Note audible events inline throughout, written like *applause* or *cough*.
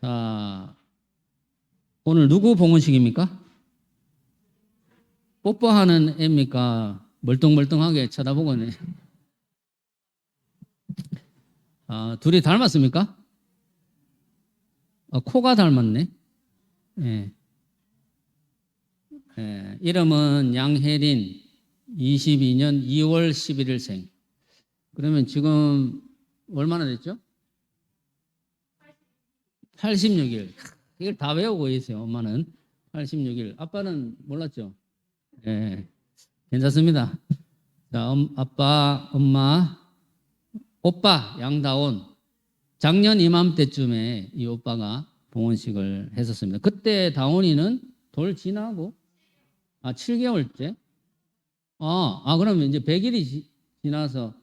자, 오늘 누구 봉헌식입니까? 뽀뽀하는 애입니까? 멀뚱멀뚱하게 쳐다보고 있네. 아, 둘이 닮았습니까? 아, 코가 닮았네. 예. 예, 이름은 양혜린, 22년 2월 11일생. 그러면 지금 얼마나 됐죠? 86일. 이걸 다 외우고 있어요, 엄마는. 86일. 아빠는 몰랐죠? 예. 괜찮습니다. 자, 엄, 아빠, 엄마, 오빠, 양다온. 작년 이맘때쯤에 이 오빠가 봉헌식을 했었습니다. 그때 다온이는 돌 지나고, 아, 7개월째? 아, 아, 그러면 이제 100일이 지, 지나서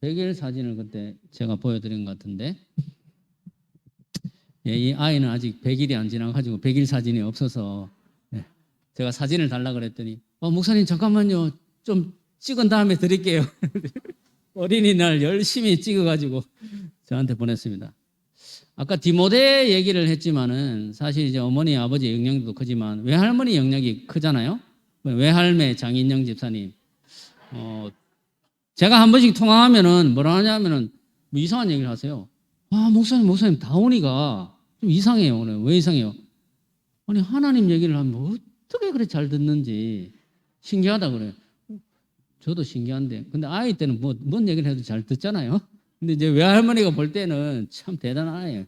100일 사진을 그때 제가 보여드린 것 같은데, 예, 이 아이는 아직 100일이 안 지나가지고 100일 사진이 없어서 예, 제가 사진을 달라 그랬더니 어, 목사님 잠깐만요. 좀 찍은 다음에 드릴게요. *laughs* 어린이날 열심히 찍어가지고 저한테 보냈습니다. 아까 디모데 얘기를 했지만은 사실 이제 어머니 아버지 영향도 크지만 외할머니 영향이 크잖아요. 외할매 장인영 집사님. 어, 제가 한 번씩 통화하면은 뭐라 하냐면은 뭐 이상한 얘기를 하세요. 아 목사님 목사님 다온이가 좀 이상해요 오늘. 왜 이상해요? 아니 하나님 얘기를 하면 어떻게 그래 잘 듣는지. 신기하다 그래요. 저도 신기한데. 근데 아이 때는 뭐 뭔 얘기를 해도 잘 듣잖아요. 근데 이제 외할머니가 볼 때는 참 아이예요.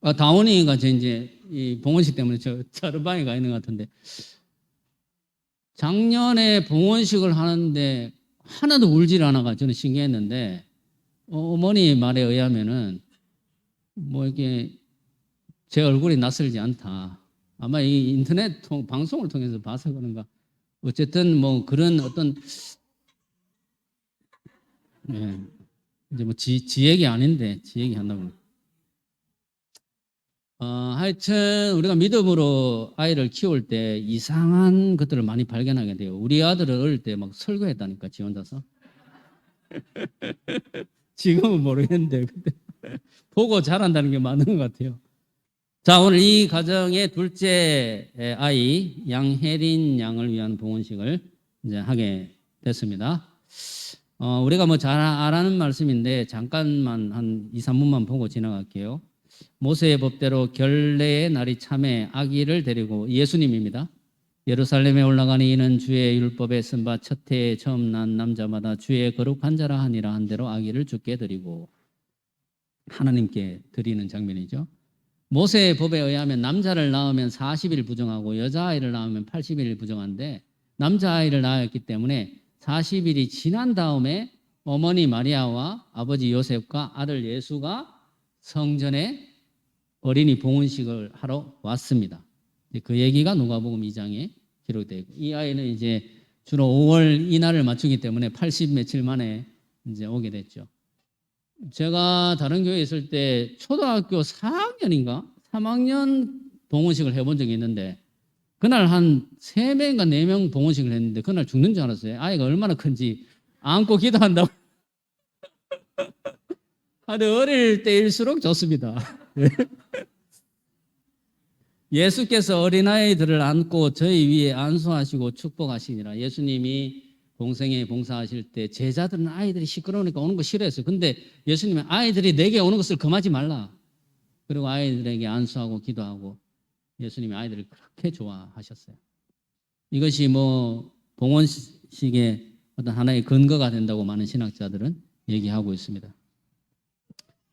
아, 다온이가 저 이제 이 봉헌식 때문에 저 자르방에 가 있는 것 같은데. 작년에 봉헌식을 하는데 하나도 울질 않아가 저는 신기했는데 어, 어머니 말에 의하면은 뭐 이게 제 얼굴이 낯설지 않다. 아마 이 인터넷 통, 방송을 통해서 봐서 그런가. 어쨌든 뭐 그런 어떤 예, 이제 뭐 지, 지 얘기 아닌데 지 얘기 한다고. 어, 하여튼 우리가 믿음으로 아이를 키울 때 이상한 것들을 많이 발견하게 돼요. 우리 아들을 어릴 때 막 설교했다니까 지 혼자서. *laughs* 지금은 모르겠는데 보고 잘한다는 게 맞는 것 같아요. 자 오늘 이 가정의 둘째 아이 양혜린 양을 위한 봉헌식을 이제 하게 됐습니다. 어, 우리가 뭐 잘 아는 말씀인데 잠깐만 한 2, 3분만 보고 지나갈게요. 모세의 법대로 결례의 날이 참에 아기를 데리고 예수님입니다. 예루살렘에 올라가니 이는 주의 율법에 쓴 바 첫 해에 처음 난 남자마다 주의 거룩한 자라 하니라 한 대로 아기를 주께 드리고 하나님께 드리는 장면이죠. 모세의 법에 의하면 남자를 낳으면 40일 부정하고 여자아이를 낳으면 80일 부정한데 남자아이를 낳았기 때문에 40일이 지난 다음에 어머니 마리아와 아버지 요셉과 아들 예수가 성전에 어린이 봉헌식을 하러 왔습니다. 그 얘기가 누가복음 2장에 기록되어 있고 이 아이는 이제 주로 5월 이날을 맞추기 때문에 80 며칠 만에 이제 오게 됐죠. 제가 다른 교회에 있을 때 초등학교 4학년인가 3학년 봉헌식을 해본 적이 있는데 그날 한 3명인가 4명 봉헌식을 했는데 그날 죽는 줄 알았어요. 아이가 얼마나 큰지 안고 기도한다고. *laughs* 하여튼 어릴 때일수록 좋습니다. *laughs* 예수께서 어린아이들을 안고 저희 위에 안수하시고 축복하시니라. 예수님이 동생에 봉사하실 때 제자들은 아이들이 시끄러우니까 오는 거 싫어했어요. 근데 예수님은 아이들이 내게 오는 것을 금하지 말라. 그리고 아이들에게 안수하고 기도하고 예수님이 아이들을 그렇게 좋아하셨어요. 이것이 뭐 봉헌식의 어떤 하나의 근거가 된다고 많은 신학자들은 얘기하고 있습니다.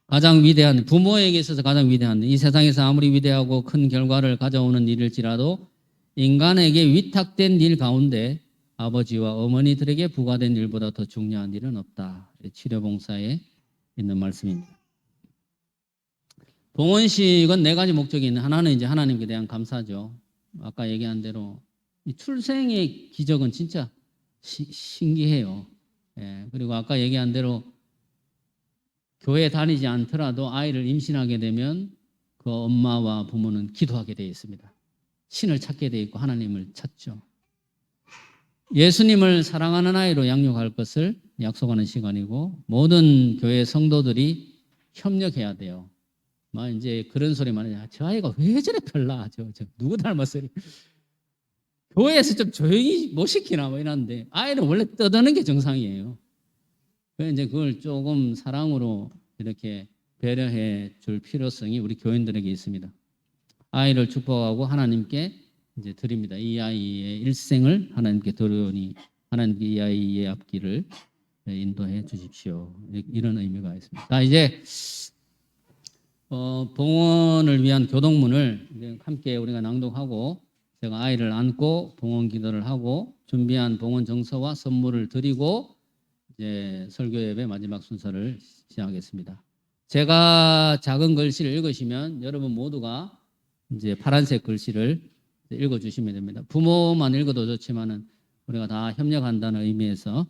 가장 위대한 부모에게 있어서 가장 위대한 이 세상에서 아무리 위대하고 큰 결과를 가져오는 일일지라도 인간에게 위탁된 일 가운데 아버지와 어머니들에게 부과된 일보다 더 중요한 일은 없다. 치료 봉사에 있는 말씀입니다. 봉헌식은 네 가지 목적이 있는 하나는 이제 하나님께 대한 감사죠. 아까 얘기한 대로 이 출생의 기적은 진짜 시, 신기해요. 예, 그리고 아까 얘기한 대로 교회 다니지 않더라도 아이를 임신하게 되면 그 엄마와 부모는 기도하게 되어 있습니다. 신을 찾게 되어 있고 하나님을 찾죠. 예수님을 사랑하는 아이로 양육할 것을 약속하는 시간이고 모든 교회 성도들이 협력해야 돼요. 막 이제 그런 소리 많이 야, 저 아이가 왜 저래 별나? 저, 저 누구 닮았어요? 교회에서 좀 조용히 못 시키나? 뭐 이러는데 아이는 원래 떠드는 게 정상이에요. 그래서 이제 그걸 조금 사랑으로 이렇게 배려해 줄 필요성이 우리 교인들에게 있습니다. 아이를 축복하고 하나님께 이제 드립니다. 이 아이의 일생을 하나님께 드리오니 하나님께 이 아이의 앞길을 인도해 주십시오. 이런 의미가 있습니다. 자 이제 어, 봉헌을 위한 교동문을 함께 우리가 낭독하고 제가 아이를 안고 봉헌 기도를 하고 준비한 봉헌 정서와 선물을 드리고 이제 설교 예배 마지막 순서를 시작하겠습니다. 제가 작은 글씨를 읽으시면 여러분 모두가 이제 파란색 글씨를 읽어 주시면 됩니다. 부모만 읽어도 좋지만은 우리가 다 협력한다는 의미에서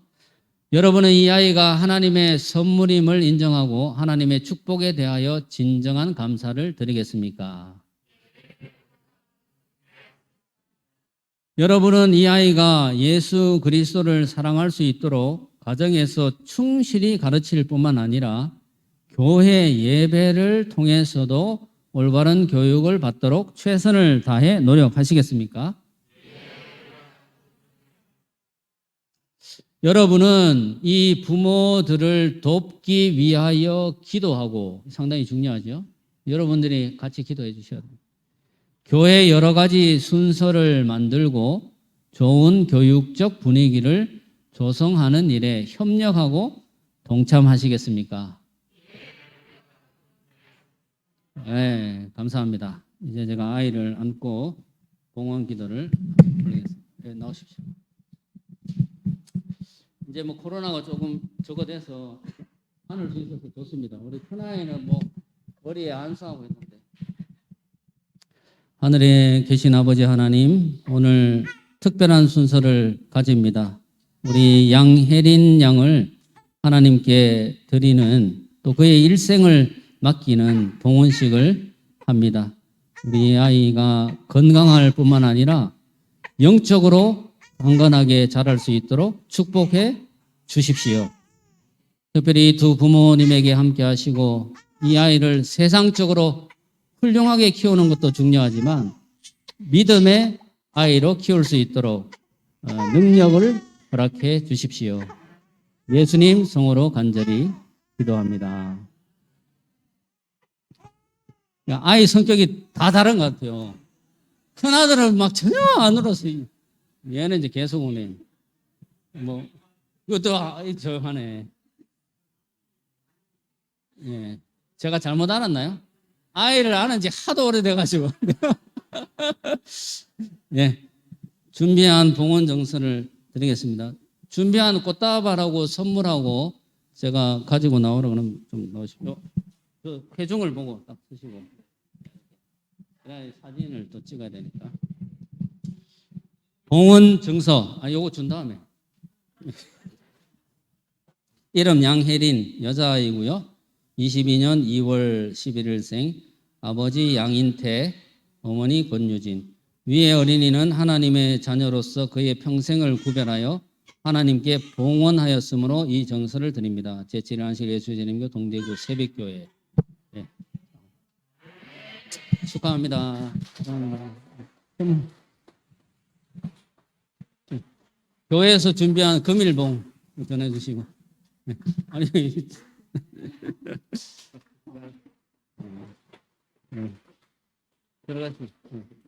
여러분은 이 아이가 하나님의 선물임을 인정하고 하나님의 축복에 대하여 진정한 감사를 드리겠습니까? 여러분은 이 아이가 예수 그리스도를 사랑할 수 있도록 가정에서 충실히 가르칠 뿐만 아니라 교회 예배를 통해서도 올바른 교육을 받도록 최선을 다해 노력하시겠습니까? 여러분은 이 부모들을 돕기 위하여 기도하고 상당히 중요하죠. 여러분들이 같이 기도해 주셔야 됩니다. 교회 여러 가지 순서를 만들고 좋은 교육적 분위기를 조성하는 일에 협력하고 동참하시겠습니까? 네, 감사합니다. 이제 제가 아이를 안고 봉헌 기도를 올리겠습니다. 네, 나오십시오. 이제 뭐 코로나가 조금 적어돼서 하늘 수 있어서 좋습니다. 우리 큰아이는 뭐 머리에 안수하고 있는데 하늘에 계신 아버지 하나님 오늘 특별한 순서를 가집니다. 우리 양혜린 양을 하나님께 드리는 또 그의 일생을 맡기는 봉헌식을 합니다. 우리 아이가 건강할 뿐만 아니라 영적으로 강건하게 자랄 수 있도록 축복해 주십시오. 특별히 두 부모님에게 함께 하시고 이 아이를 세상적으로 훌륭하게 키우는 것도 중요하지만 믿음의 아이로 키울 수 있도록 어, 능력을 허락해 주십시오. 예수님 성으로 간절히 기도합니다. 야, 아이 성격이 다 다른 것 같아요. 큰 아들은 막 전혀 안 울었어요. 얘는 이제 계속 오네. 뭐, 이것도 아이 저 하네. 예. 제가 잘못 알았나요? 아이를 아는 지 하도 오래돼가지고. *laughs* 예. 준비한 봉헌 정서를 드리겠습니다. 준비한 꽃다발하고 선물하고 제가 가지고 나오라 그러면 좀 넣으십시오. 그 회중을 보고 딱 쓰시고. 그래야 사진을 또 찍어야 되니까. 봉헌 정서. 아, 요거 준 다음에. *laughs* 이름 양혜린 여자아이고요. 22년 2월 11일생 아버지 양인태 어머니 권유진 위의 어린이는 하나님의 자녀로서 그의 평생을 구별하여 하나님께 봉헌하였으므로 이 정서를 드립니다. 제7안식 예수제님교 동대구 새벽교회 네. 축하합니다. 음. 교회에서 준비한 금일봉 전해주시고 네. 아니 *laughs* 음. 들어가시. 음.